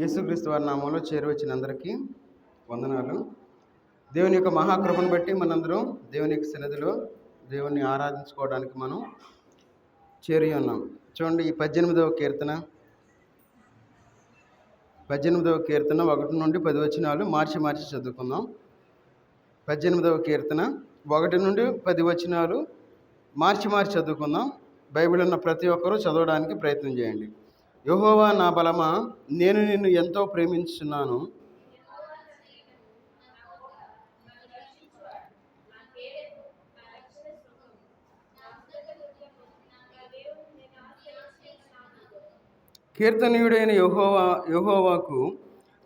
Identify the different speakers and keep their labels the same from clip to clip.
Speaker 1: యేసుక్రీస్తు వారి నామంలో చేరువచ్చిన అందరికీ వందనాలు. దేవుని యొక్క మహాకృపను బట్టి మనందరం దేవుని యొక్క సన్నిధిలో దేవుణ్ణి ఆరాధించుకోవడానికి మనం చేరి ఉన్నాం. చూడండి ఈ పద్దెనిమిదవ కీర్తన. పద్దెనిమిదవ కీర్తన ఒకటి నుండి పది వచనాలు మార్చి మార్చి చదువుకుందాం. పద్దెనిమిదవ కీర్తన ఒకటి నుండి పది వచనాలు మార్చి మార్చి చదువుకుందాం. బైబిల్ ఉన్న ప్రతి ఒక్కరూ చదవడానికి ప్రయత్నం చేయండి. యహోవా నా బలమా? నేను నిన్ను ఎంతో ప్రేమించున్నాను కీర్తనీయుడైన యహోవా యహోవాకు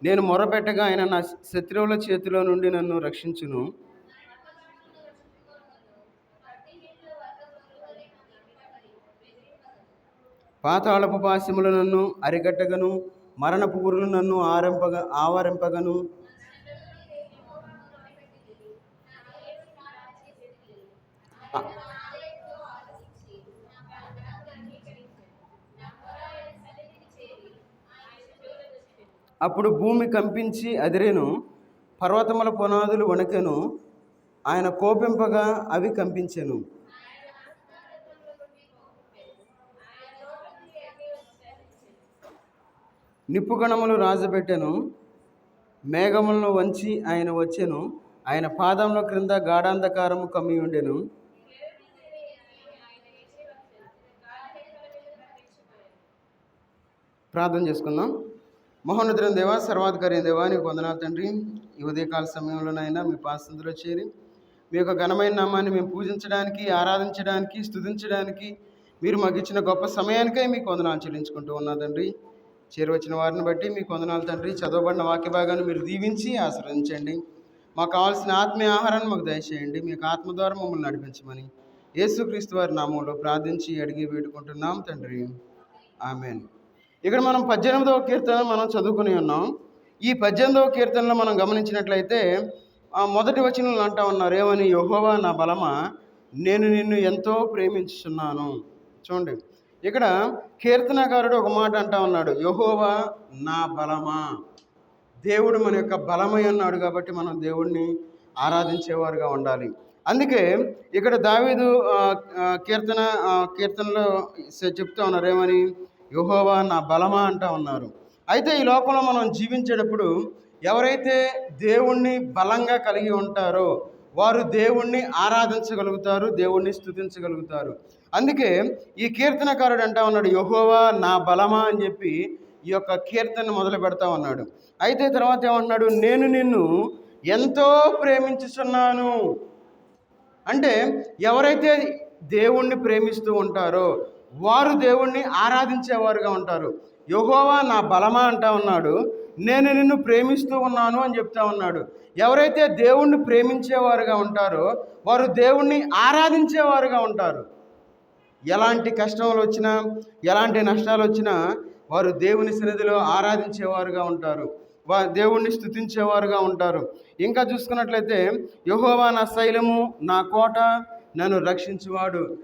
Speaker 1: నేను మొరపెట్టగా ఆయన నా శత్రువుల చేతిలో నుండి నన్ను రక్షించును. పాతాళపు పాశములు నన్ను అరికట్టగను మరణపు ఊరులు నన్ను ఆరంపగ ఆవరింపగను. అప్పుడు భూమి కంపించి అదిరేను పర్వతముల పునాదులు వణకెను ఆయన కోపింపగా అవి కంపించెను. నిప్పుగణములు రాజబెట్టెను మేఘములను వంచి ఆయన వచ్చెను ఆయన పాదంలో క్రింద గాఢాంధకారము కమ్మి ఉండెను. ప్రార్థన చేసుకుందాం. మహోన్నతుని దేవా సర్వాధికారి దేవా నీకు వందనాలు తండ్రి. ఈ ఉదయకాల సమయంలోనైనా మీ పాసందులో చేరి మీ యొక్క ఘనమైన నామాన్ని మేము పూజించడానికి ఆరాధించడానికి స్తుతించడానికి మీరు మాకు ఇచ్చిన గొప్ప సమయానికై మీకు వందనాలు చెల్లించుకుంటూ ఉన్నా తండ్రి. చేరువచ్చిన వారిని బట్టి మీ కొందనాలు తండ్రి. చదవబడిన వాక్య భాగాన్ని మీరు దీవించి ఆశ్రయించండి. మాకు కావాల్సిన ఆత్మీయ ఆహారాన్ని మాకు దయచేయండి. మీకు ఆత్మ ద్వారా మమ్మల్ని నడిపించమని యేసుక్రీస్తు వారి నామంలో ప్రార్థించి అడిగి వేడుకుంటున్నాం తండ్రి. ఆమెన్. ఇక్కడ మనం పద్దెనిమిదవ కీర్తన మనం చదువుకుని ఉన్నాం. ఈ పద్దెనిమిదవ కీర్తనలో మనం గమనించినట్లయితే మొదటి వచనంలో అంటా ఉన్నారు ఏమని యహోవా నా బలమా? నేను నిన్ను ఎంతో ప్రేమించుచున్నాను. చూడండి. ఇక్కడ కీర్తనకారుడు ఒక మాట అంటా ఉన్నాడు యహోవా నా బలమా? దేవుడు మన యొక్క బలమై ఉన్నాడు కాబట్టి మనం దేవుడిని ఆరాధించేవారుగా ఉండాలి. అందుకే ఇక్కడ దావీదు కీర్తన కీర్తనలో చెప్తూ చెప్తా ఉన్నారు ఏమని? యహోవా నా బలమా అంటా ఉన్నారు. అయితే ఈ లోపల మనం జీవించేటప్పుడు ఎవరైతే దేవుణ్ణి బలంగా కలిగి ఉంటారో వారు దేవుణ్ణి ఆరాధించగలుగుతారు దేవుణ్ణి స్తుతించగలుగుతారు అందుకే ఈ కీర్తనకారుడు అంటా ఉన్నాడు యహోవా నా బలమా అని చెప్పి ఈ యొక్క కీర్తన మొదలు పెడతా ఉన్నాడు. అయితే తర్వాత ఏమంటున్నాడు నేను నిన్ను ఎంతో ప్రేమించుచున్నాను. అంటే ఎవరైతే దేవుణ్ణి ప్రేమిస్తూ ఉంటారో వారు దేవుణ్ణి ఆరాధించేవారుగా ఉంటారు. యహోవా నా బలమా అంటా ఉన్నాడు నేను నిన్ను ప్రేమిస్తూ ఉన్నాను అని చెప్తా ఉన్నాడు. ఎవరైతే దేవుణ్ణి ప్రేమించేవారుగా ఉంటారో వారు దేవుణ్ణి ఆరాధించేవారుగా ఉంటారు. ఎలాంటి కష్టాలు వచ్చినా ఎలాంటి నష్టాలు వచ్చినా వారు దేవుని సన్నిధిలో ఆరాధించేవారుగా ఉంటారు. వా దేవుణ్ణి స్థుతించేవారుగా ఉంటారు. ఇంకా చూసుకున్నట్లయితే యహోవా నా శైలము నా కోట నన్ను రక్షించువాడు.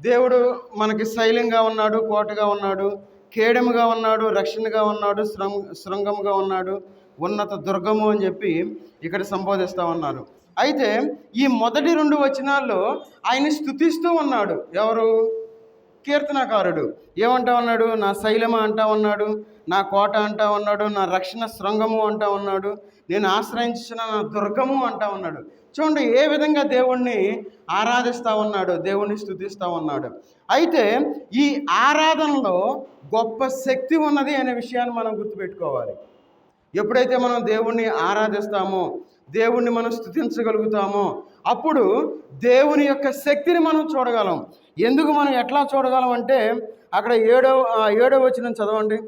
Speaker 1: దేవుడు మనకి శైలంగా ఉన్నాడు కోటగా ఉన్నాడు కేడముగా ఉన్నాడు రక్షణగా ఉన్నాడు శృం శృంగముగా ఉన్నాడు ఉన్నత దుర్గము అని చెప్పి ఇక్కడ సంబోధిస్తూ ఉన్నారు. అయితే ఈ మొదటి రెండు వచనాల్లో ఆయన స్థుతిస్తూ ఉన్నాడు. ఎవరు? కీర్తనకారుడు. ఏమంటా ఉన్నాడు నా శైలమ అంటా ఉన్నాడు నా కోట అంటా ఉన్నాడు నా రక్షణ శృంగము అంటా ఉన్నాడు నేను ఆశ్రయించిన నా దుర్గము అంటా ఉన్నాడు చూడండి ఏ విధంగా దేవుణ్ణి ఆరాధిస్తూ ఉన్నాడు దేవుణ్ణి స్థుతిస్తూ ఉన్నాడు అయితే ఈ ఆరాధనలో గొప్ప శక్తి ఉన్నది అనే విషయాన్ని మనం గుర్తుపెట్టుకోవాలి. ఎప్పుడైతే మనం దేవుణ్ణి ఆరాధిస్తామో దేవుణ్ణి మనం స్థుతించగలుగుతామో? అప్పుడు దేవుని యొక్క శక్తిని మనం చూడగలం. ఎందుకు మనం ఎట్లా చూడగలం అంటే అక్కడ ఏడో ఏడవ ఏడో వచ్చిన చదవండి.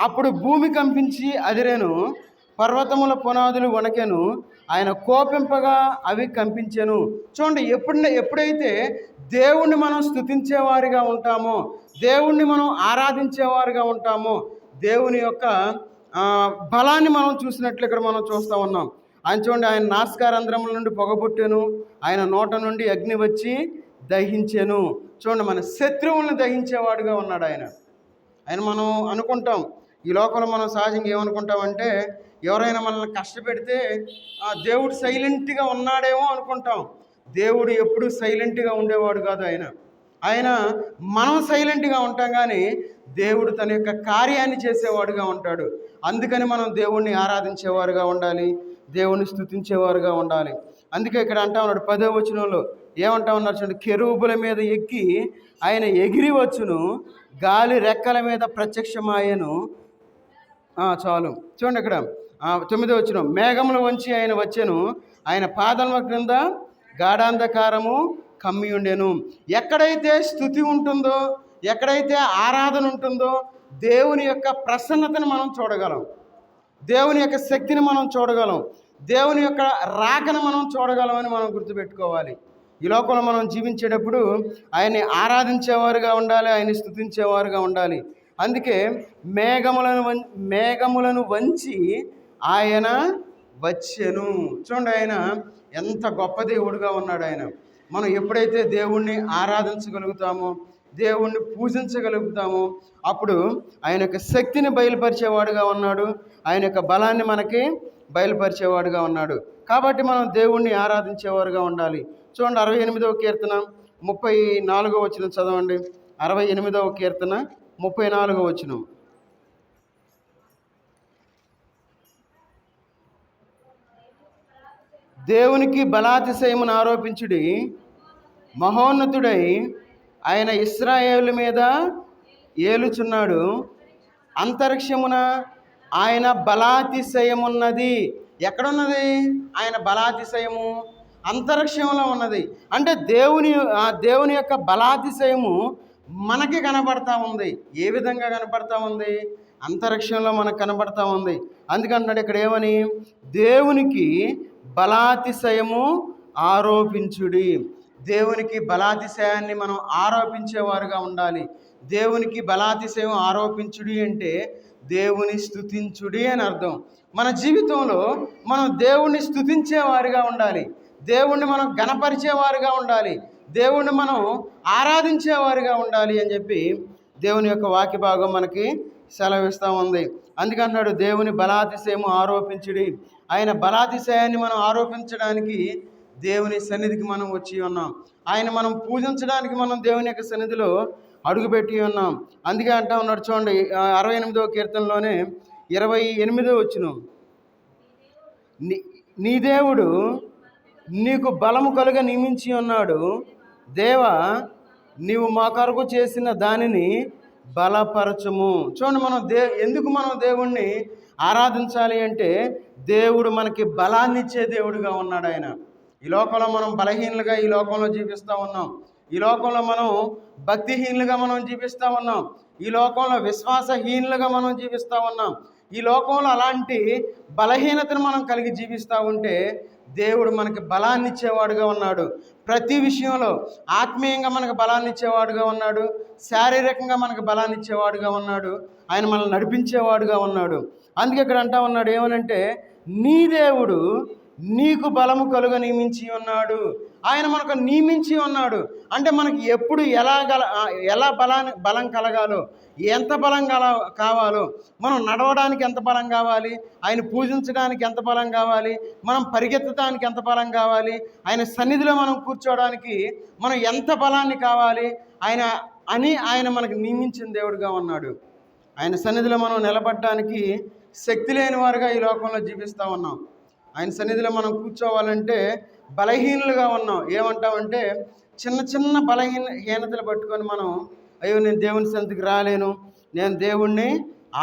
Speaker 1: అప్పుడు భూమి కంపించి అదిరేను పర్వతముల పునాదులు వణకెను ఆయన కోపింపగా అవి కంపించెను. చూడండి ఎప్పుడు ఎప్పుడైతే దేవుణ్ణి మనం స్థుతించేవారిగా ఉంటామో దేవుణ్ణి మనం ఆరాధించేవారిగా ఉంటామో దేవుని యొక్క బలాన్ని మనం చూసినట్లు ఇక్కడ మనం చూస్తూ ఉన్నాం. ఆయన చూడండి ఆయన నాస్కారంధ్రముల నుండి పొగబుట్టెను ఆయన నోట నుండి అగ్ని వచ్చి దహించెను. చూడండి మన శత్రువులను దహించేవాడుగా ఉన్నాడు ఆయన. ఆయన మనం అనుకుంటాం ఈ లోకంలో మనం సహజంగా ఏమనుకుంటామంటే ఎవరైనా మనల్ని కష్టపెడితే ఆ దేవుడు సైలెంట్గా ఉన్నాడేమో అనుకుంటాం. దేవుడు ఎప్పుడు సైలెంట్గా ఉండేవాడు కాదు ఆయన. ఆయన మనం సైలెంట్గా ఉంటాం కానీ దేవుడు తన యొక్క కార్యాన్ని చేసేవాడుగా ఉంటాడు. అందుకని మనం దేవుణ్ణి ఆరాధించేవారుగా ఉండాలి. దేవుని స్థుతించేవారుగా ఉండాలి. అందుకే ఇక్కడ అంటా ఉన్నాడు పదో వచనంలో ఏమంటా ఉన్నారు చూడండి కెరూబుల మీద ఎక్కి ఆయన ఎగిరి వచ్చును గాలి రెక్కల మీద ప్రత్యక్షమాయను. చాలు. చూడండి ఇక్కడ తొమ్మిదో వచ్చిన మేఘములు వంచి ఆయన వచ్చాను ఆయన పాదముల క్రింద గాఢాంధకారము కమ్మి ఉండేను. ఎక్కడైతే స్థుతి ఉంటుందో ఎక్కడైతే ఆరాధన ఉంటుందో దేవుని యొక్క ప్రసన్నతను మనం చూడగలం. దేవుని యొక్క శక్తిని మనం చూడగలం. దేవుని యొక్క రాకను మనం చూడగలమని మనం గుర్తుపెట్టుకోవాలి. ఈ లోకంలో మనం జీవించేటప్పుడు ఆయన్ని ఆరాధించేవారుగా ఉండాలి ఆయన్ని స్తుతించేవారుగా ఉండాలి. అందుకే మేఘములను వం- మేఘములను వంచి ఆయన వచ్చెను. చూడండి ఆయన ఎంత గొప్ప దేవుడుగా ఉన్నాడు ఆయన. మనం ఎప్పుడైతే దేవుణ్ణి ఆరాధించగలుగుతామో దేవుణ్ణి పూజించగలుగుతాము. అప్పుడు ఆయన యొక్క శక్తిని బయలుపరిచేవాడుగా ఉన్నాడు. ఆయన యొక్క బలాన్ని మనకి బయలుపరిచేవాడుగా ఉన్నాడు. కాబట్టి మనం దేవుణ్ణి ఆరాధించేవారుగా ఉండాలి. చూడండి అరవై ఎనిమిదవ కీర్తన ముప్పై నాలుగో వచ్చిన చదవండి. అరవై ఎనిమిదవ కీర్తన ముప్పై నాలుగో వచ్చిన దేవునికి బలాతిశయమును ఆరోపించుడి మహోన్నతుడై ఆయన ఇస్రాయేలు మీద ఏలుచున్నాడు. అంతరిక్షమున ఆయన బలాతిశయమున్నది. ఎక్కడున్నది? ఆయన బలాతిశయము అంతరిక్షంలో ఉన్నది. అంటే దేవుని ఆ దేవుని యొక్క బలాతిశయము మనకి కనబడతా ఉంది. ఏ విధంగా కనబడతా ఉంది? అంతరిక్షంలో మనకు కనబడతా ఉంది. అందుకంటున్నాడు ఇక్కడ ఏమని? దేవునికి బలాతిశయము ఆరోపించుడి. దేవునికి బలాతిశయాన్ని మనం ఆరోపించేవారుగా ఉండాలి. దేవునికి బలాతిశయం ఆరోపించుడి అంటే దేవుని స్థుతించుడి అని అర్థం. మన జీవితంలో మనం దేవుణ్ణి స్థుతించేవారుగా ఉండాలి. దేవుణ్ణి మనం గణపరిచేవారుగా ఉండాలి. దేవుణ్ణి మనం ఆరాధించేవారుగా ఉండాలి అని చెప్పి దేవుని యొక్క వాక్య భాగం మనకి సెలవిస్తూ ఉంది. అందుకన్నాడు దేవుని బలాతిశయము ఆరోపించుడి. ఆయన బలాతిశయాన్ని మనం ఆరోపించడానికి దేవుని సన్నిధికి మనం వచ్చి ఉన్నాం. ఆయన మనం పూజించడానికి మనం దేవుని యొక్క సన్నిధిలో అడుగుపెట్టి ఉన్నాం. అందుకే అంటా ఉన్నాడు చూడండి అరవై ఎనిమిదో కీర్తనలోనే ఇరవై ఎనిమిదో వచ్చిన. నీ నీ దేవుడు నీకు బలము కలుగ నియమించి ఉన్నాడు. దేవా నీవు మా కొరకు చేసిన దానిని బలపరచము. చూడండి మనం దే ఎందుకు మనం దేవుణ్ణి ఆరాధించాలి అంటే దేవుడు మనకి బలాన్నిచ్చే దేవుడుగా ఉన్నాడు ఆయన. ఈ లోకంలో మనం బలహీనులుగా ఈ లోకంలో జీవిస్తూ ఉన్నాం. ఈ లోకంలో మనం భక్తిహీనులుగా మనం జీవిస్తూ ఉన్నాం. ఈ లోకంలో విశ్వాసహీనులుగా మనం జీవిస్తూ ఉన్నాం. ఈ లోకంలో అలాంటి బలహీనతను మనం కలిగి జీవిస్తూ ఉంటే దేవుడు మనకి బలాన్ని ఇచ్చేవాడుగా ఉన్నాడు. ప్రతి విషయంలో ఆత్మీయంగా మనకు బలాన్ని ఇచ్చేవాడుగా ఉన్నాడు. శారీరకంగా మనకు బలాన్ని ఇచ్చేవాడుగా ఉన్నాడు. ఆయన మనల్ని నడిపించేవాడుగా ఉన్నాడు. అందుకే ఇక్కడ అంటా ఉన్నాడు ఏమనంటే నీ దేవుడు నీకు బలము కలుగ నియమించి ఉన్నాడు. ఆయన మనకు నియమించి ఉన్నాడు. అంటే మనకి ఎప్పుడు ఎలా గల ఎలా బలాన్ని బలం కలగాలో ఎంత బలం కల కావాలో మనం నడవడానికి ఎంత బలం కావాలి ఆయన పూజించడానికి ఎంత బలం కావాలి మనం పరిగెత్తడానికి ఎంత బలం కావాలి ఆయన సన్నిధిలో మనం కూర్చోవడానికి మనం ఎంత బలాన్ని కావాలి ఆయన అని ఆయన మనకు నియమించిన దేవుడుగా ఉన్నాడు. ఆయన సన్నిధిలో మనం నిలబడడానికి శక్తి లేని వారుగా ఈ లోకంలో జీవిస్తూ ఉన్నాం. ఆయన సన్నిధిలో మనం కూర్చోవాలంటే బలహీనులుగా ఉన్నాం. ఏమంటామంటే చిన్న చిన్న బలహీన హీనతలు పట్టుకొని మనం అయ్యో నేను దేవుని సన్నిధికి రాలేను. నేను దేవుణ్ణి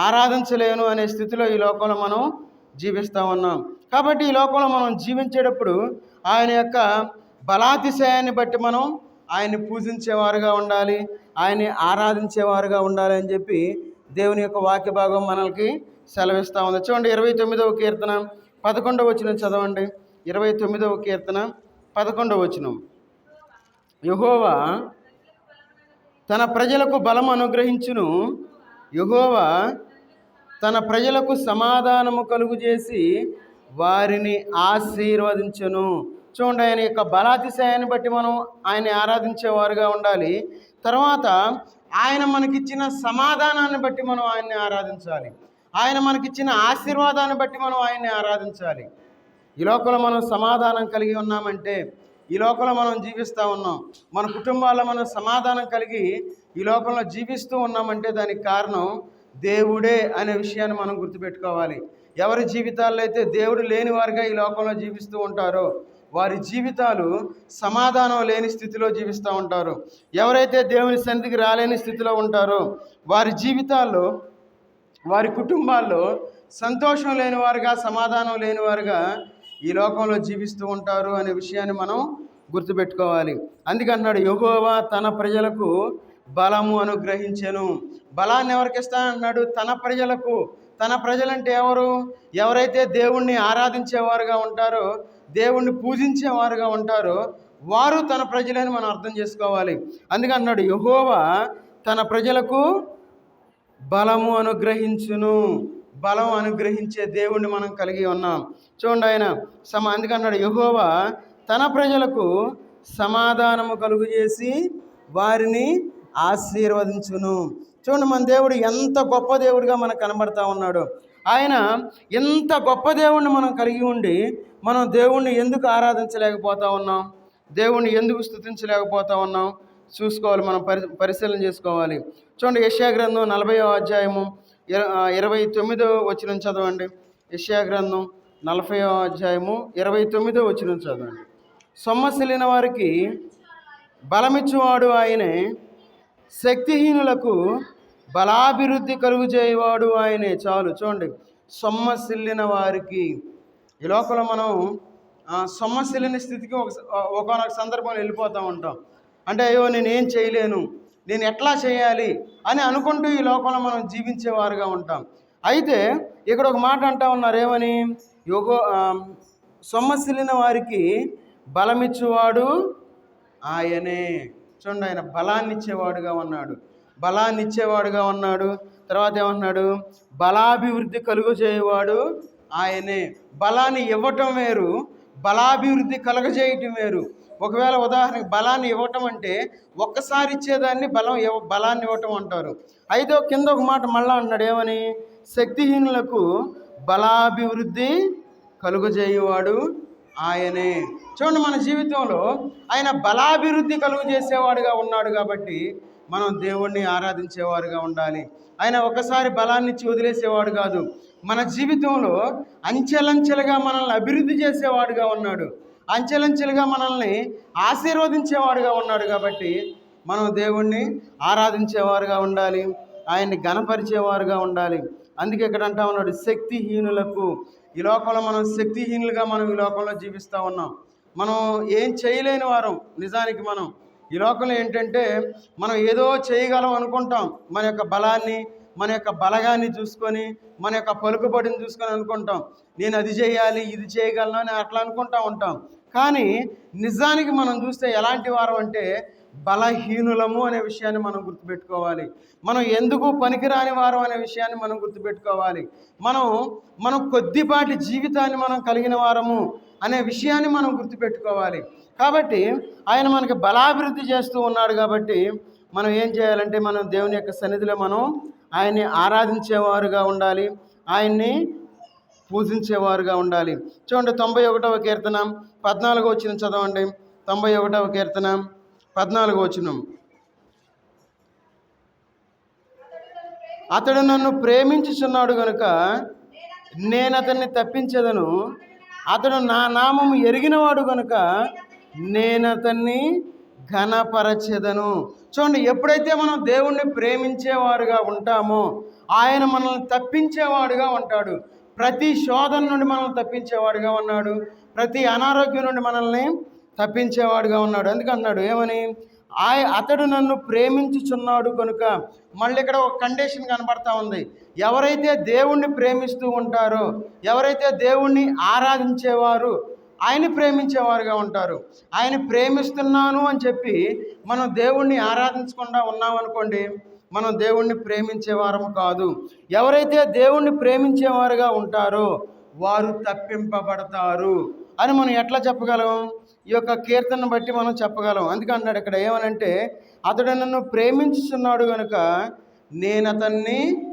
Speaker 1: ఆరాధించలేను అనే స్థితిలో ఈ లోకంలో మనం జీవిస్తూ ఉన్నాం. కాబట్టి ఈ లోకంలో మనం జీవించేటప్పుడు ఆయన యొక్క బలాతిశయాన్ని బట్టి మనం ఆయన్ని పూజించేవారుగా ఉండాలి ఆయన్ని ఆరాధించేవారుగా ఉండాలి అని చెప్పి దేవుని యొక్క వాక్య భాగం మనల్కి సెలవిస్తూ ఉంది. చూడండి ఇరవై తొమ్మిదవ కీర్తన. పదకొండవ వచనం చదవండి. ఇరవై తొమ్మిదవ కీర్తన పదకొండవ వచనం. యహోవా తన ప్రజలకు బలం అనుగ్రహించును. యహోవా తన ప్రజలకు సమాధానము కలుగు చేసి వారిని ఆశీర్వదించును. చూడండి ఆయన యొక్క బలాతిశయాన్ని బట్టి మనం ఆయన్ని ఆరాధించేవారుగా ఉండాలి. తర్వాత ఆయన మనకిచ్చిన సమాధానాన్ని బట్టి మనం ఆయన్ని ఆరాధించాలి. ఆయన మనకిచ్చిన ఆశీర్వాదాన్ని బట్టి మనం ఆయన్ని ఆరాధించాలి. ఈ లోకంలో మనం సమాధానం కలిగి ఉన్నామంటే ఈ లోకంలో మనం జీవిస్తూ ఉన్నాం. మన కుటుంబాల్లో మనం సమాధానం కలిగి ఈ లోకంలో జీవిస్తూ ఉన్నామంటే దానికి కారణం దేవుడే అనే విషయాన్ని మనం గుర్తుపెట్టుకోవాలి. ఎవరి జీవితాల్లో అయితే దేవుడు లేని వారిగా ఈ లోకంలో జీవిస్తూ ఉంటారో వారి జీవితాలు సమాధానం లేని స్థితిలో జీవిస్తూ ఉంటారు. ఎవరైతే దేవుని సన్నిధికి రాలేని స్థితిలో ఉంటారో వారి జీవితాల్లో వారి కుటుంబాల్లో సంతోషం లేనివారుగా సమాధానం లేనివారుగా ఈ లోకంలో జీవిస్తూ ఉంటారు అనే విషయాన్ని మనం గుర్తుపెట్టుకోవాలి. అందుకంటున్నాడు యహోవా తన ప్రజలకు బలము అనుగ్రహించెను. బలాన్ని ఎవరికి ఇస్తానంటున్నాడు తన ప్రజలకు. తన ప్రజలంటే ఎవరు? ఎవరైతే దేవుణ్ణి ఆరాధించేవారుగా ఉంటారో దేవుణ్ణి పూజించేవారుగా ఉంటారో వారు తన ప్రజలని మనం అర్థం చేసుకోవాలి. అందుకన్నాడు యహోవా తన ప్రజలకు బలము అనుగ్రహించును. బలం అనుగ్రహించే దేవుణ్ణి మనం కలిగి ఉన్నాం. చూడండి ఆయన సమ అందుకన్నాడు యహోవా తన ప్రజలకు సమాధానము కలుగు చేసి వారిని ఆశీర్వదించును. చూడండి మన దేవుడు ఎంత గొప్ప దేవుడిగా మనకు కనబడతా ఉన్నాడు. ఆయన ఎంత గొప్ప దేవుణ్ణి మనం కలిగి ఉండి మనం దేవుణ్ణి ఎందుకు ఆరాధించలేకపోతా ఉన్నాం? దేవుణ్ణి ఎందుకు స్థుతించలేకపోతా ఉన్నాం? చూసుకోవాలి మనం పరి పరిశీలన చేసుకోవాలి. చూడండి యశ్యా గ్రంథం నలభై అధ్యాయము ఇరవై తొమ్మిదో వచ్చిన చదవండి. యశ్యా గ్రంథం నలభై అధ్యాయము ఇరవై తొమ్మిదో వచ్చిన చదవండి. సొమ్మసిలిన వారికి బలమిచ్చువాడు ఆయనే శక్తిహీనులకు బలాభివృద్ధి కలుగు చేయవాడు ఆయనే. చాలు చూడండి. సొమ్మసిల్లిన వారికి ఈ లోపల మనం సొమ్మసిల్లిన స్థితికి ఒక ఒకనొక సందర్భంలో వెళ్ళిపోతూ ఉంటాం. అంటే అయ్యో నేను ఏం చేయలేను నేను ఎట్లా చేయాలి అని అనుకుంటూ ఈ లోకంలో మనం జీవించేవారుగా ఉంటాం. అయితే ఇక్కడ ఒక మాట అంటా ఉన్నారు ఏమని? యోగో ఆ, సొమ్మసిల్లిన వారికి బలమిచ్చేవాడు ఆయనే. చూడండి ఆయన బలాన్ని ఇచ్చేవాడుగా ఉన్నాడు. బలాన్ని ఇచ్చేవాడుగా ఉన్నాడు. తర్వాత ఏమంటున్నాడు? బలాభివృద్ధి కలుగు చేయవాడు ఆయనే. బలాన్ని ఇవ్వటం వేరు బలాభివృద్ధి కలుగజేయటం వేరు. ఒకవేళ ఉదాహరణకి బలాన్ని ఇవ్వటం అంటే ఒక్కసారి ఇచ్చేదాన్ని బలం ఇవ్వ బలాన్ని ఇవ్వటం అంటారు. అయితే కింద ఒక మాట మళ్ళా అన్నాడు ఏమని? శక్తిహీనులకు బలాభివృద్ధి కలుగజేయువాడు ఆయనే. చూడండి మన జీవితంలో ఆయన బలాభివృద్ధి కలుగు చేసేవాడుగా ఉన్నాడు కాబట్టి మనం దేవుణ్ణి ఆరాధించేవారుగా ఉండాలి. ఆయన ఒకసారి బలాన్ని ఇచ్చి వదిలేసేవాడు కాదు. మన జీవితంలో అంచెలంచెలుగా మనల్ని అభివృద్ధి చేసేవాడుగా ఉన్నాడు. అంచెలంచెలుగా మనల్ని ఆశీర్వదించేవాడుగా ఉన్నాడు కాబట్టి మనం దేవుణ్ణి ఆరాధించేవారుగా ఉండాలి. ఆయన్ని గణపరిచేవారుగా ఉండాలి. అందుకే ఇక్కడ అంటా ఉన్నాడు శక్తిహీనులకు. ఈ లోకంలో మనం శక్తిహీనులుగా మనం ఈ లోకంలో జీవిస్తూ ఉన్నాం. మనం ఏం చేయలేని వారం నిజానికి మనం. ఈ లోకంలో ఏంటంటే మనం ఏదో చేయగలం అనుకుంటాం. మన యొక్క బలాన్ని మన యొక్క బలగాన్ని చూసుకొని మన యొక్క పలుకుబడిని చూసుకొని అనుకుంటాం. నేను అది చేయాలి ఇది చేయగలను అని అట్లా అనుకుంటా ఉంటాం. కానీ నిజానికి మనం చూస్తే ఎలాంటి వారం అంటే బలహీనులము అనే విషయాన్ని మనం గుర్తుపెట్టుకోవాలి. మనం ఎందుకు పనికిరాని వారం అనే విషయాన్ని మనం గుర్తుపెట్టుకోవాలి. మనం మనం కొద్దిపాటి జీవితాన్ని మనం కలిగిన వారము అనే విషయాన్ని మనం గుర్తుపెట్టుకోవాలి. కాబట్టి ఆయన మనకి బలాభివృద్ధి చేస్తూ ఉన్నాడు కాబట్టి మనం ఏం చేయాలంటే మనం దేవుని యొక్క సన్నిధిలో మనం ఆయన్ని ఆరాధించేవారుగా ఉండాలి. ఆయన్ని పూజించేవారుగా ఉండాలి. చూడండి తొంభై ఒకటవ కీర్తన. పద్నాలుగో వచ్చిన చదవండి. తొంభై ఒకటవ కీర్తన. పద్నాలుగో వచ్చినం అతడు నన్ను ప్రేమించుచున్నాడు గనుక నేను అతన్ని తప్పించదను. అతడు నా నామము ఎరిగినవాడు గనుక నేను అతన్ని ఘనపరచెదను. చూడండి ఎప్పుడైతే మనం దేవుణ్ణి ప్రేమించేవారుగా ఉంటామో ఆయన మనల్ని తప్పించేవాడుగా ఉంటాడు. ప్రతి శోధన నుండి మనల్ని తప్పించేవాడుగా ఉన్నాడు. ప్రతి అనారోగ్యం నుండి మనల్ని తప్పించేవాడుగా ఉన్నాడు. అందుకన్నాడు ఏమని? ఆయ అతడు నన్ను ప్రేమించుచున్నాడు కనుక మళ్ళీ ఇక్కడ ఒక కండిషన్ కనబడతా ఉంది. ఎవరైతే దేవుణ్ణి ప్రేమిస్తూ ఉంటారో ఎవరైతే దేవుణ్ణి ఆరాధించేవారు ఆయన ప్రేమించేవారుగా ఉంటారు. ఆయన ప్రేమిస్తున్నాను అని చెప్పి మనం దేవుణ్ణి ఆరాధించకుండా ఉన్నామనుకోండి మనం దేవుణ్ణి ప్రేమించేవారము కాదు. ఎవరైతే దేవుణ్ణి ప్రేమించేవారుగా ఉంటారో వారు తప్పింపబడతారు. అని మనం ఎట్లా చెప్పగలం? ఈ యొక్క కీర్తనను బట్టి మనం చెప్పగలం. అందుకే అన్నాడు ఇక్కడ ఏమనంటే అతడు నన్ను ప్రేమించుతున్నాడు కనుక నేను అతన్ని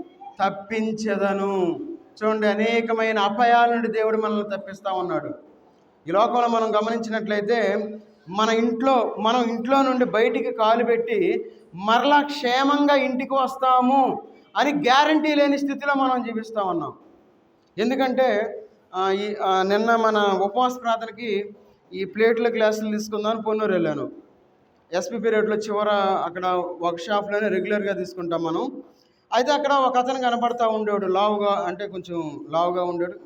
Speaker 1: తప్పించదను. చూడండి అనేకమైన అపాయాల నుండి దేవుడు మనల్ని తప్పిస్తూ ఉన్నాడు. ఈ లోకంలో మనం గమనించినట్లయితే మన ఇంట్లో మనం ఇంట్లో నుండి బయటికి కాలు పెట్టి మరలా క్షేమంగా ఇంటికి వస్తాము అని గ్యారంటీ లేని స్థితిలో మనం జీవిస్తూ ఉన్నాం. ఎందుకంటే ఈ నిన్న మన ఉపవాస ప్రార్థనకి ఈ ప్లేట్ల గ్లాసులు తీసుకుందామని పొన్నూరు వెళ్ళాను. ఎస్పీ పీరియడ్లో చివర అక్కడ వర్క్ షాప్లోనే రెగ్యులర్గా తీసుకుంటాం మనం. అయితే అక్కడ ఒక అతను కనపడతా ఉండేవాడు లావుగా అంటే కొంచెం లావుగా ఉండేవాడు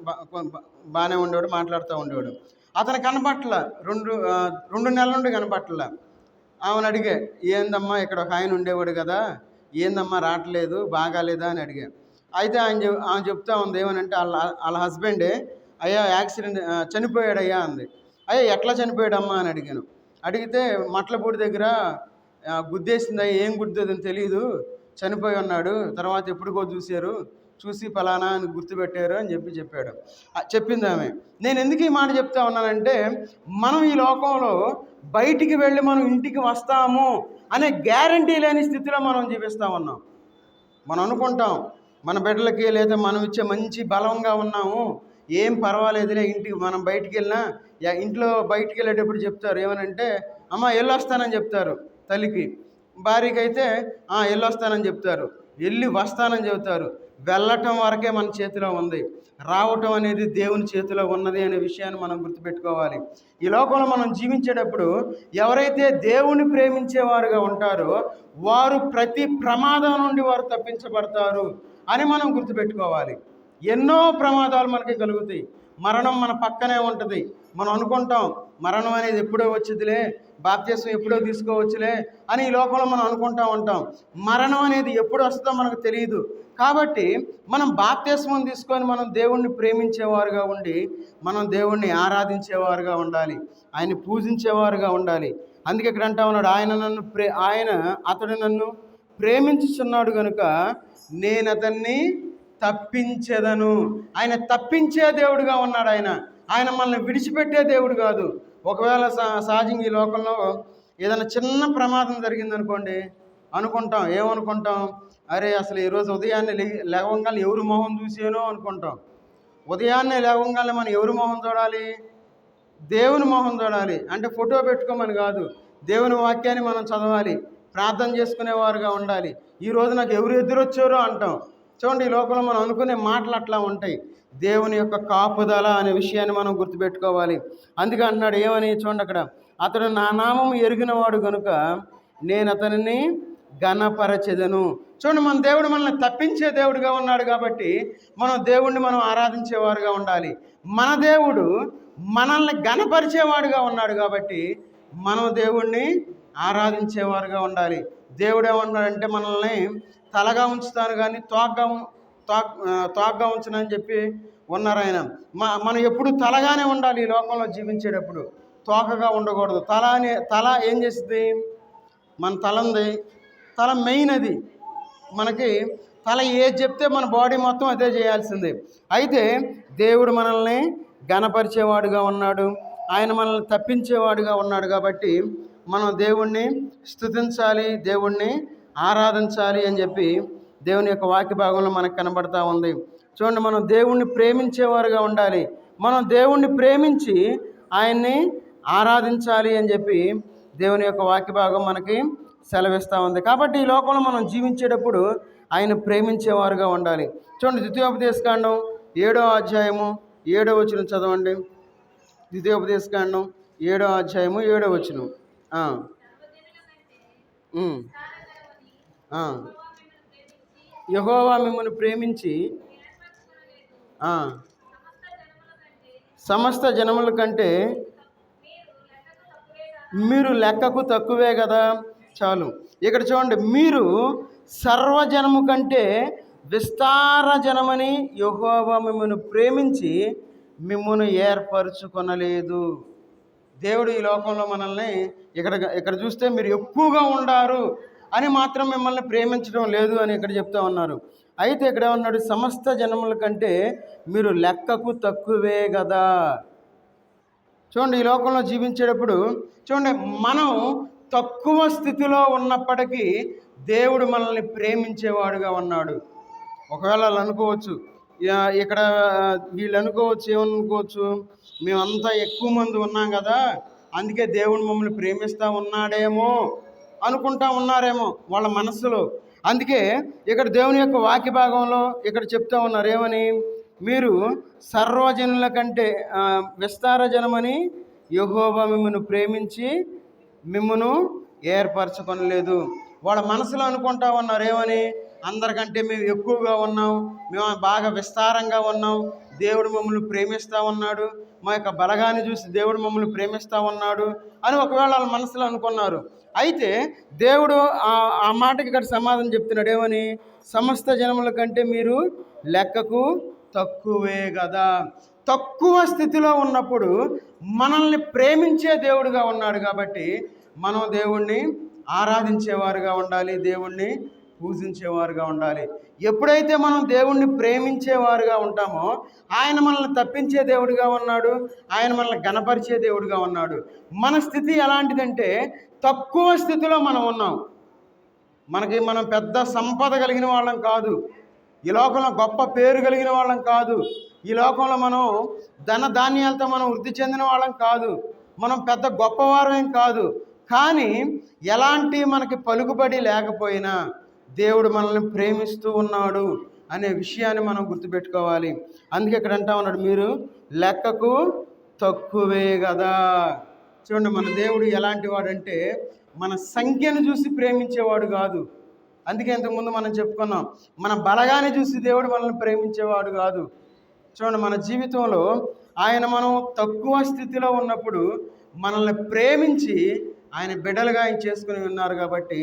Speaker 1: బాగానే ఉండేవాడు మాట్లాడుతూ ఉండేవాడు. అతను కనపట్ల రెండు రెండు నెలల నుండి కనపట్ల. ఆమెను అడిగే ఏందమ్మా ఇక్కడ ఒక ఆయన ఉండేవాడు కదా ఏందమ్మా రావట్లేదు బాగాలేదా? అని అడిగా. అయితే ఆయన చెప్ ఆమె చెప్తా ఉంది ఏమనంటే వాళ్ళ వాళ్ళ హస్బెండే అయ్యా యాక్సిడెంట్ చనిపోయాడయ్యా అంది. అయ్యా ఎట్లా చనిపోయాడమ్మా? అని అడిగాను. అడిగితే మట్లపూడి దగ్గర గుద్దేసింది ఏం గుద్దేదని తెలియదు చనిపోయి ఉన్నాడు తర్వాత ఎప్పుడుకో చూశారు? చూసి ఫలానా అని గుర్తుపెట్టారు అని చెప్పి చెప్పాడు. చెప్పింది ఆమె. నేను ఎందుకు ఈ మాట చెప్తా ఉన్నానంటే మనం ఈ లోకంలో బయటికి వెళ్ళి మనం ఇంటికి వస్తాము అనే గ్యారంటీ లేని స్థితిలో మనం జీవిస్తూ ఉన్నాం. మనం అనుకుంటాం మన బిడ్డలకి లేదా మనం ఇచ్చే మంచి బలంగా ఉన్నాము ఏం పర్వాలేదులే ఇంటికి మనం బయటికి వెళ్ళినా ఇంట్లో బయటికి వెళ్ళేటప్పుడు చెప్తారు. ఏమనంటే అమ్మ వెళ్ళొస్తానని చెప్తారు తల్లికి. భార్యకి అయితే వెళ్ళొస్తానని చెప్తారు. వెళ్ళి వస్తానని చెబుతారు వెళ్ళటం వరకే మన చేతిలో ఉంది. రావటం అనేది దేవుని చేతిలో ఉన్నది అనే విషయాన్ని మనం గుర్తుపెట్టుకోవాలి. ఈ లోకంలో మనం జీవించేటప్పుడు ఎవరైతే దేవుని ప్రేమించేవారుగా ఉంటారో వారు ప్రతి ప్రమాదం నుండి వారు తప్పించబడతారు అని మనం గుర్తుపెట్టుకోవాలి. ఎన్నో ప్రమాదాలు మనకి కలుగుతాయి. మరణం మన పక్కనే ఉంటుంది. మనం అనుకుంటాం మరణం అనేది ఎప్పుడో వచ్చిందిలే బాప్త్యసం ఎప్పుడో తీసుకోవచ్చులే అని ఈ లోకంలో మనం అనుకుంటా ఉంటాం. మరణం అనేది ఎప్పుడు వస్తుందో మనకు తెలియదు. కాబట్టి మనం బాప్త్యస్మం తీసుకొని మనం దేవుణ్ణి ప్రేమించేవారుగా ఉండి మనం దేవుణ్ణి ఆరాధించేవారుగా ఉండాలి. ఆయన్ని పూజించేవారుగా ఉండాలి. అందుకే ఇక్కడ అంటా ఉన్నాడు ఆయన నన్ను ప్రే ఆయన అతడు నన్ను ప్రేమించుచున్నాడు కనుక నేను అతన్ని తప్పించేదను. ఆయన తప్పించే దేవుడుగా ఉన్నాడు ఆయన. ఆయన మనల్ని విడిచిపెట్టే దేవుడు కాదు. ఒకవేళ సహజంగా ఈ లోకంలో ఏదైనా చిన్న ప్రమాదం జరిగిందనుకోండి అనుకుంటాం. ఏమనుకుంటాం? అరే అసలు ఈరోజు ఉదయాన్నే లే లేవగానే ఎవరు మొహం చూసానో అనుకుంటాం. ఉదయాన్నే లేవంగానే మనం ఎవరు మొహం చూడాలి? దేవుని మొహం చూడాలి. అంటే ఫోటో పెట్టుకోమని కాదు. దేవుని వాక్యాన్ని మనం చదవాలి. ప్రార్థన చేసుకునేవారుగా ఉండాలి. ఈరోజు నాకు ఎవరు ఎదురొచ్చారో అంటాం. చూడండి ఈ లోకంలో మనం అనుకునే మాటలు అట్లా ఉంటాయి. దేవుని యొక్క కాపుదల అనే విషయాన్ని మనం గుర్తుపెట్టుకోవాలి. అందుకే అంటున్నాడు ఏమని చూడండి అక్కడ. అతడు నా నామం ఎరిగినవాడు కనుక నేను అతనిని ఘనపరచెదను. చూడండి మన దేవుడు మనల్ని తప్పించే దేవుడుగా ఉన్నాడు కాబట్టి మనం దేవుణ్ణి మనం ఆరాధించేవారుగా ఉండాలి. మన దేవుడు మనల్ని ఘనపరిచేవాడుగా ఉన్నాడు కాబట్టి మనం దేవుణ్ణి ఆరాధించేవారుగా ఉండాలి. దేవుడు ఏమన్నాడంటే మనల్ని తలగా ఉంచుతాను కానీ తోగ్గా తోక్ తోగ్గా ఉంచునని చెప్పి ఉన్నారు ఆయన. మా మనం ఎప్పుడు తలగానే ఉండాలి ఈ లోకంలో జీవించేటప్పుడు. తోకగా ఉండకూడదు. తల అనే తల ఏం చేస్తుంది మన తల ఉంది. తల మెయిన్ అది. మనకి తల ఏది చెప్తే మన బాడీ మొత్తం అదే చేయాల్సిందే. అయితే దేవుడు మనల్ని గణపరిచేవాడుగా ఉన్నాడు. ఆయన మనల్ని తప్పించేవాడుగా ఉన్నాడు కాబట్టి మనం దేవుణ్ణి స్థుతించాలి దేవుణ్ణి ఆరాధించాలి అని చెప్పి దేవుని యొక్క వాక్య భాగంలో మనకు కనబడతా ఉంది. చూడండి మనం దేవుణ్ణి ప్రేమించేవారుగా ఉండాలి. మనం దేవుణ్ణి ప్రేమించి ఆయన్ని ఆరాధించాలి అని చెప్పి దేవుని యొక్క వాక్య భాగం మనకి సెలవిస్తూ ఉంది. కాబట్టి ఈ లోకంలో మనం జీవించేటప్పుడు ఆయన ప్రేమించేవారుగా ఉండాలి. చూడండి ద్వితీయోపదేశకాండం ఏడో అధ్యాయము ఏడో వచనం చదవండి. ద్వితీయోపదేశకాండం ఏడో అధ్యాయము ఏడో వచనం. యహోవా మిమ్మల్ని ప్రేమించి సమస్త జనముల కంటే మీరు లెక్కకు తక్కువే కదా? చాలు. ఇక్కడ చూడండి మీరు సర్వజనము కంటే విస్తార జనమని యహోవా మిమ్మల్ని ప్రేమించి మిమ్మల్ని ఏర్పరచుకొనలేదు. దేవుడు ఈ లోకంలో మనల్ని ఇక్కడ ఇక్కడ చూస్తే మీరు ఎక్కువగా ఉండారు అని మాత్రం మిమ్మల్ని ప్రేమించడం లేదు అని ఇక్కడ చెప్తా ఉన్నారు. అయితే ఇక్కడ ఉన్నాడు సమస్త జనముల కంటే మీరు లెక్కకు తక్కువే కదా. చూడండి ఈ లోకంలో జీవించేటప్పుడు చూడండి మనం తక్కువ స్థితిలో ఉన్నప్పటికీ దేవుడు మనల్ని ప్రేమించేవాడుగా ఉన్నాడు. ఒకవేళ అలా అనుకోవచ్చు ఇక్కడ వీళ్ళు అనుకోవచ్చు ఏమనుకోవచ్చు మేమంతా ఎక్కువ మంది ఉన్నాం కదా అందుకే దేవుడు మమ్మల్ని ప్రేమిస్తూ ఉన్నాడేమో అనుకుంటా ఉన్నారేమో వాళ్ళ మనస్సులో. అందుకే ఇక్కడ దేవుని యొక్క వాక్య భాగంలో ఇక్కడ చెప్తా ఉన్నారు ఏమని? మీరు సర్వజనుల కంటే విస్తార జనమని యహోవా మిమ్మల్ని ప్రేమించి మిమ్మను ఏర్పరచుకొనలేదు. వాళ్ళ మనసులో అనుకుంటా ఉన్నారు ఏమని అందరికంటే మేము ఎక్కువగా ఉన్నాం మేము బాగా విస్తారంగా ఉన్నాం దేవుడు మమ్మల్ని ప్రేమిస్తూ ఉన్నాడు మా యొక్క బలగాన్ని చూసి దేవుడు మమ్మల్ని ప్రేమిస్తూ ఉన్నాడు అని ఒకవేళ వాళ్ళ మనసులో అనుకున్నారు. అయితే దేవుడు ఆ ఆ మాటకి ఇక్కడ సమాధానం చెప్తున్నాడు ఏమని సమస్త జనముల కంటే మీరు లెక్కకు తక్కువే కదా. తక్కువ స్థితిలో ఉన్నప్పుడు మనల్ని ప్రేమించే దేవుడుగా ఉన్నాడు కాబట్టి మనం దేవుణ్ణి ఆరాధించేవారుగా ఉండాలి దేవుణ్ణి పూజించేవారుగా ఉండాలి. ఎప్పుడైతే మనం దేవుణ్ణి ప్రేమించేవారుగా ఉంటామో ఆయన మనల్ని తప్పించే దేవుడిగా ఉన్నాడు ఆయన మనల్ని గణపరిచే దేవుడిగా ఉన్నాడు. మన స్థితి ఎలాంటిదంటే తక్కువ స్థితిలో మనం ఉన్నాం. మనకి మనం పెద్ద సంపద కలిగిన వాళ్ళం కాదు. ఈ లోకంలో గొప్ప పేరు కలిగిన వాళ్ళం కాదు. ఈ లోకంలో మనం ధన ధాన్యాలతో మనం వృద్ధి చెందిన వాళ్ళం కాదు. మనం పెద్ద గొప్పవారం కాదు. కానీ ఎలాంటి మనకి పలుకుబడి లేకపోయినా దేవుడు మనల్ని ప్రేమిస్తూ ఉన్నాడు అనే విషయాన్ని మనం గుర్తుపెట్టుకోవాలి. అందుకే ఇక్కడ అంటా ఉన్నాడు మీరు లెక్కకు తక్కువే కదా చూడండి మన దేవుడు ఎలాంటి వాడంటే మన సంఖ్యను చూసి ప్రేమించేవాడు కాదు. అందుకే ఇంతకుముందు మనం చెప్పుకున్నాం మన బలగాన్ని చూసి దేవుడు మనల్ని ప్రేమించేవాడు కాదు. చూడండి మన జీవితంలో ఆయన మనం తక్కువ స్థితిలో ఉన్నప్పుడు మనల్ని ప్రేమించి ఆయన బిడ్డలుగా ఆయన చేసుకుని ఉన్నారు కాబట్టి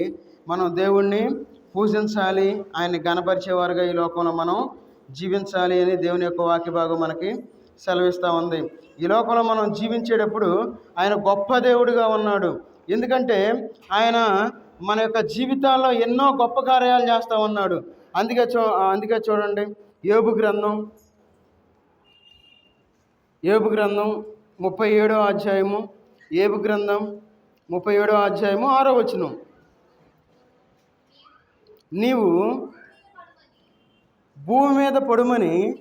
Speaker 1: మనం దేవుణ్ణి పూజించాలి ఆయన్ని గణపరిచేవారుగా ఈ లోకంలో మనం జీవించాలి అని దేవుని యొక్క వాక్య భాగం మనకి సెలవిస్తూ ఉంది. ఈ లోకంలో మనం జీవించేటప్పుడు ఆయన గొప్ప దేవుడిగా ఉన్నాడు. ఎందుకంటే ఆయన మన యొక్క జీవితాల్లో ఎన్నో గొప్ప కార్యాలు చేస్తూ ఉన్నాడు. అందుకే చూ అందుకే చూడండి ఏబు గ్రంథం ఏబు గ్రంథం ముప్పై ఏడో అధ్యాయము ఏబు గ్రంథం ముప్పై ఏడో అధ్యాయము ఆరో వచనం. నీవు భూమి మీద పడుమని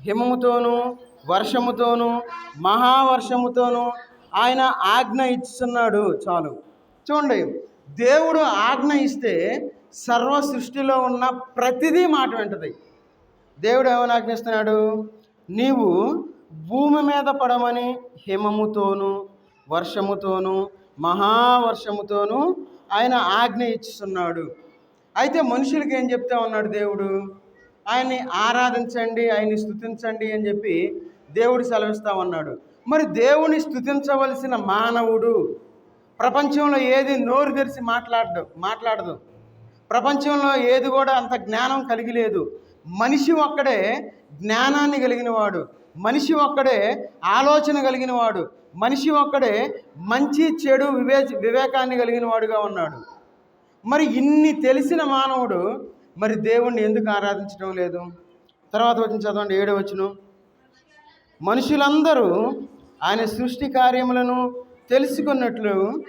Speaker 1: హిమముతోనూ వర్షముతోనూ మహావర్షముతోనూ ఆయన ఆజ్ఞ ఇస్తున్నాడు చాలు. చూడండి దేవుడు ఆజ్ఞ ఇస్తే సర్వ సృష్టిలో ఉన్న ప్రతిదీ మాట వింటది. దేవుడు ఏమని ఆజ్ఞిస్తున్నాడు నీవు భూమి మీద పడమని హిమముతోనూ వర్షముతోనూ మహావర్షముతోనూ ఆయన ఆజ్ఞ ఇచ్చుతున్నాడు అయితే మనుషులకి ఏం చెప్తా ఉన్నాడు దేవుడు? ఆయన్ని ఆరాధించండి ఆయన్ని స్థుతించండి అని చెప్పి దేవుడు సెలవిస్తా ఉన్నాడు. మరి దేవుని స్థుతించవలసిన మానవుడు ప్రపంచంలో ఏది నోరు తెరిచి మాట్లాడదు మాట్లాడదు. ప్రపంచంలో ఏది కూడా అంత జ్ఞానం కలిగి లేదు. మనిషి ఒక్కడే జ్ఞానాన్ని కలిగిన వాడు మనిషి ఒక్కడే ఆలోచన కలిగిన వాడు. మనిషి ఒక్కడే మంచి చెడు వివే వివేకాన్ని కలిగిన వాడుగా ఉన్నాడు. మరి ఇన్ని తెలిసిన మానవుడు మరి దేవుణ్ణి ఎందుకు ఆరాధించడం లేదు? తర్వాత వచ్చిన చదవండి ఏడో వచ్చును మనుషులందరూ ఆయన సృష్టి కార్యములను తెలుసుకున్నట్లు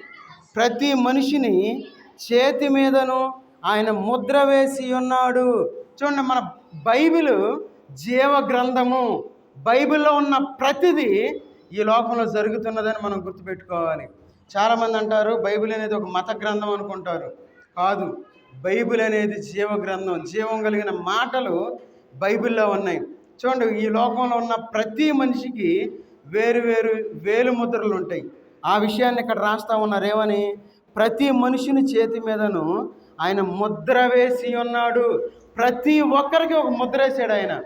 Speaker 1: ప్రతి మనిషిని చేతి మీదను ఆయన ముద్ర వేసి ఉన్నాడు. చూడండి మన బైబిల్ జీవ గ్రంథము. బైబిల్లో ఉన్న ప్రతిదీ ఈ లోకంలో జరుగుతున్నదని మనం గుర్తుపెట్టుకోవాలి. చాలామంది అంటారు బైబిల్ అనేది ఒక మత గ్రంథం అనుకుంటారు. కాదు బైబిల్ అనేది జీవ గ్రంథం. జీవం కలిగిన మాటలు బైబిల్లో ఉన్నాయి. చూడండి ఈ లోకంలో ఉన్న ప్రతి మనిషికి వేరు వేరు వేలు ముద్రలు ఉంటాయి. ఆ విషయాన్ని ఇక్కడ రాస్తా ఉన్నారు ఏమని ప్రతి మనుషుని చేతి మీదను ఆయన ముద్ర వేసి ఉన్నాడు. ప్రతి ఒక్కరికి ఒక ముద్ర వేసాడు ఆయన.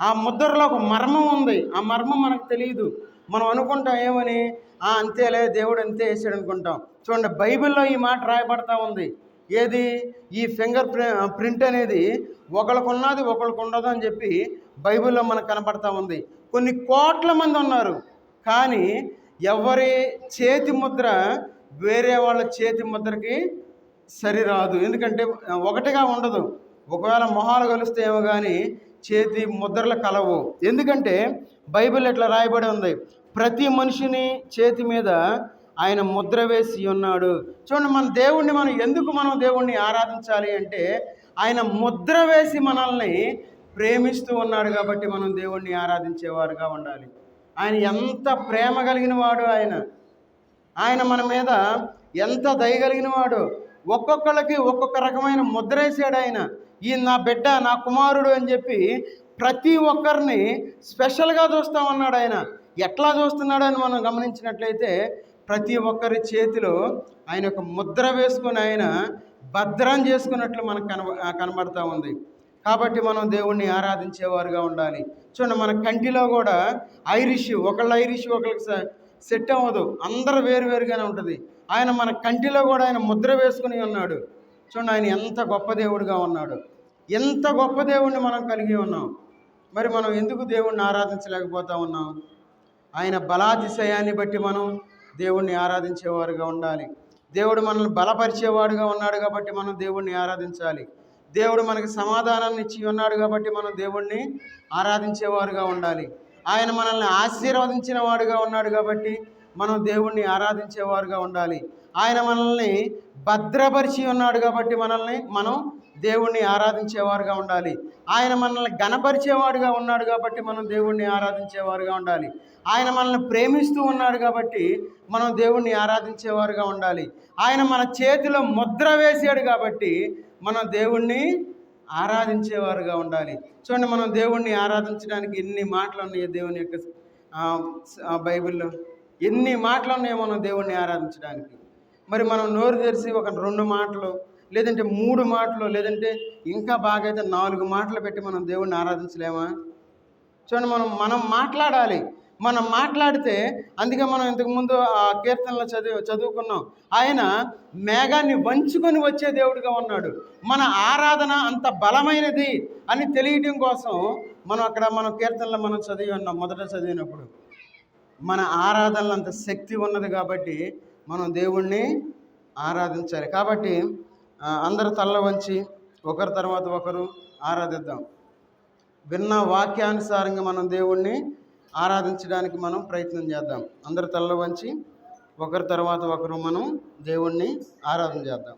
Speaker 1: ఆ ముద్రలో ఒక మర్మం ఉంది. ఆ మర్మం మనకు తెలియదు మనం అనుకుంటాం ఏమని? ఆ అంతేలే దేవుడు అంతే వేసాడు అనుకుంటాం చూడండి బైబిల్లో ఈ మాట రాయబడతా ఉంది. ఏది? ఈ ఫింగర్ ప్రింట్ అనేది ఒకరికి ఉన్నది ఒకరికి ఉండదు అని చెప్పి బైబిల్లో మనకు కనపడతా ఉంది. కొన్ని కోట్ల మంది ఉన్నారు. కానీ ఎవరి చేతి ముద్ర వేరే వాళ్ళ చేతి ముద్రకి సరిరాదు. ఎందుకంటే ఒకటిగా ఉండదు. ఒకవేళ మొహాలు కలిస్తే ఏమో కానీ చేతి ముద్రలు కలవు. ఎందుకంటే బైబిల్ ఇట్లా రాయబడి ఉంది? ప్రతి మనిషిని చేతి మీద ఆయన ముద్ర వేసి ఉన్నాడు. చూడండి మన దేవుణ్ణి మనం ఎందుకు మనం దేవుణ్ణి ఆరాధించాలి అంటే ఆయన ముద్ర వేసి మనల్ని ప్రేమిస్తూ ఉన్నాడు కాబట్టి మనం దేవుణ్ణి ఆరాధించేవారుగా ఉండాలి. ఆయన ఎంత ప్రేమ కలిగిన వాడు ఆయన. ఆయన మన మీద ఎంత దయగలిగిన వాడు ఒక్కొక్కళ్ళకి ఒక్కొక్క రకమైన ముద్ర వేసాడు ఆయన. ఈ నా బిడ్డ నా కుమారుడు అని చెప్పి ప్రతి ఒక్కరిని స్పెషల్గా చూస్తామన్నాడు ఆయన. ఎట్లా చూస్తున్నాడు అని మనం గమనించినట్లయితే ప్రతి ఒక్కరి చేతిలో ఆయన ఒక ముద్ర వేసుకుని ఆయన భద్రం చేసుకున్నట్లు మనకు కనబ కనబడతా ఉంది. కాబట్టి మనం దేవుణ్ణి ఆరాధించేవారుగా ఉండాలి. చూడండి మన కంటిలో కూడా ఐరిష్ ఒకళ్ళు ఐరిష్ ఒకళ్ళకి సెట్ అవ్వదు. అందరు వేరువేరుగానే ఉంటుంది. ఆయన మన కంటిలో కూడా ఆయన ముద్ర వేసుకుని ఉన్నాడు. చూడండి ఆయన ఎంత గొప్ప దేవుడిగా ఉన్నాడు. ఎంత గొప్ప దేవుణ్ణి మనం కలిగి ఉన్నాం. మరి మనం ఎందుకు దేవుణ్ణి ఆరాధించలేకపోతా ఉన్నాం? ఆయన బలాతిశయాన్ని బట్టి మనం దేవుణ్ణి ఆరాధించేవారుగా ఉండాలి. దేవుడు మనల్ని బలపరిచేవాడుగా ఉన్నాడు కాబట్టి మనం దేవుణ్ణి ఆరాధించాలి. దేవుడు మనకి సమాధానాన్ని ఇచ్చి ఉన్నాడు కాబట్టి మనం దేవుణ్ణి ఆరాధించేవారుగా ఉండాలి. ఆయన మనల్ని ఆశీర్వదించిన వాడుగా ఉన్నాడు కాబట్టి మనం దేవుణ్ణి ఆరాధించేవారుగా ఉండాలి. ఆయన మనల్ని భద్రపరిచి ఉన్నాడు కాబట్టి మనల్ని మనం దేవుణ్ణి ఆరాధించేవారుగా ఉండాలి. ఆయన మనల్ని గణపరిచేవాడుగా ఉన్నాడు కాబట్టి మనం దేవుణ్ణి ఆరాధించేవారుగా ఉండాలి. ఆయన మనల్ని ప్రేమిస్తూ ఉన్నాడు కాబట్టి మనం దేవుణ్ణి ఆరాధించేవారుగా ఉండాలి. ఆయన మన చేతిలో ముద్ర వేసాడు కాబట్టి మనం దేవుణ్ణి ఆరాధించేవారుగా ఉండాలి. చూడండి మనం దేవుణ్ణి ఆరాధించడానికి ఎన్ని మాటలు ఉన్నాయి దేవుని యొక్క బైబిల్లో? ఎన్ని మాటలు ఉన్నాయో మనం దేవుణ్ణి ఆరాధించడానికి. మరి మనం నోరు తెరిచి ఒక రెండు మాటలు లేదంటే మూడు మాటలు లేదంటే ఇంకా బాగా అయితే నాలుగు మాటలు పెట్టి మనం దేవుణ్ణి ఆరాధించలేమా? చూడండి మనం మనం మాట్లాడాలి. మనం మాట్లాడితే అందుకే మనం ఇంతకుముందు ఆ కీర్తనలో చదివి చదువుకున్నాం. ఆయన మేఘాన్ని వంచుకొని వచ్చే దేవుడిగా ఉన్నాడు. మన ఆరాధన అంత బలమైనది అని తెలియటం కోసం మనం అక్కడ మనం కీర్తనలో మనం చదివి ఉన్నాం మొదట చదివినప్పుడు. మన ఆరాధనలో అంత శక్తి ఉన్నది కాబట్టి మనం దేవుణ్ణి ఆరాధించాలి. కాబట్టి అందరు తల్ల వంచి ఒకరి తర్వాత ఒకరు ఆరాధిద్దాం. విన్న వాక్యానుసారంగా మనం దేవుణ్ణి ఆరాధించడానికి మనం ప్రయత్నం చేద్దాం. అందరు తల్ల వంచి ఒకరి తర్వాత ఒకరు మనం దేవుణ్ణి ఆరాధన చేద్దాం.